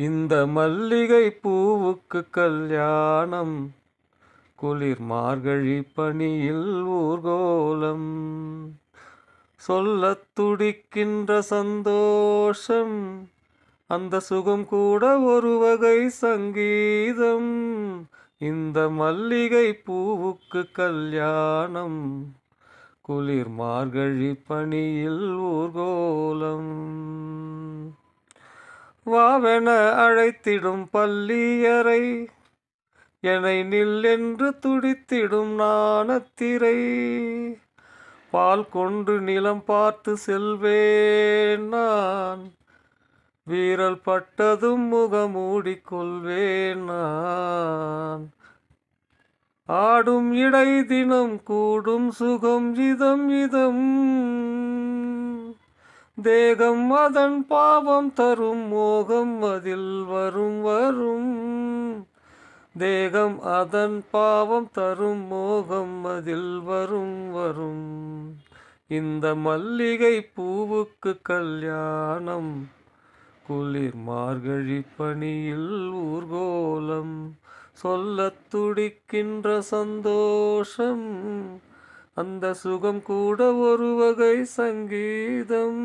இந்த மல்லிகை பூவுக்கு கல்யாணம் குளிர் மார்கழி பணியில் ஊர்கோலம். சொல்லத் துடிக்கின்ற சந்தோஷம் அந்த சுகம் கூட ஒரு வகை சங்கீதம். இந்த மல்லிகை பூவுக்கு கல்யாணம் குளிர் மார்கழி பணியில் ஊர்கோலம். வாவென அழைத்திடும் பள்ளியறை. என்னை நில் என்று துடித்திடும் நாணத்திரை பால் கொண்டு நிலம் பார்த்து செல்வேன் நான். வீரல் பட்டதும் முகமூடிக்கொள்வேன் நான். ஆடும் இடை தினம் கூடும் சுகம் இதம் இதம். தேகம் அதன் பாவம் தரும் மோகம் அதில் வரும் வரும். தேகம் அதன் பாவம் தரும் மோகம் அதில் வரும் வரும். இந்த மல்லிகை பூவுக்கு கல்யாணம் குளிர் மார்கழி பணியில் ஊர்கோலம் சொல்லத் துடிக்கின்ற சந்தோஷம். அந்த சுகம் கூட ஒரு வகை சங்கீதம்.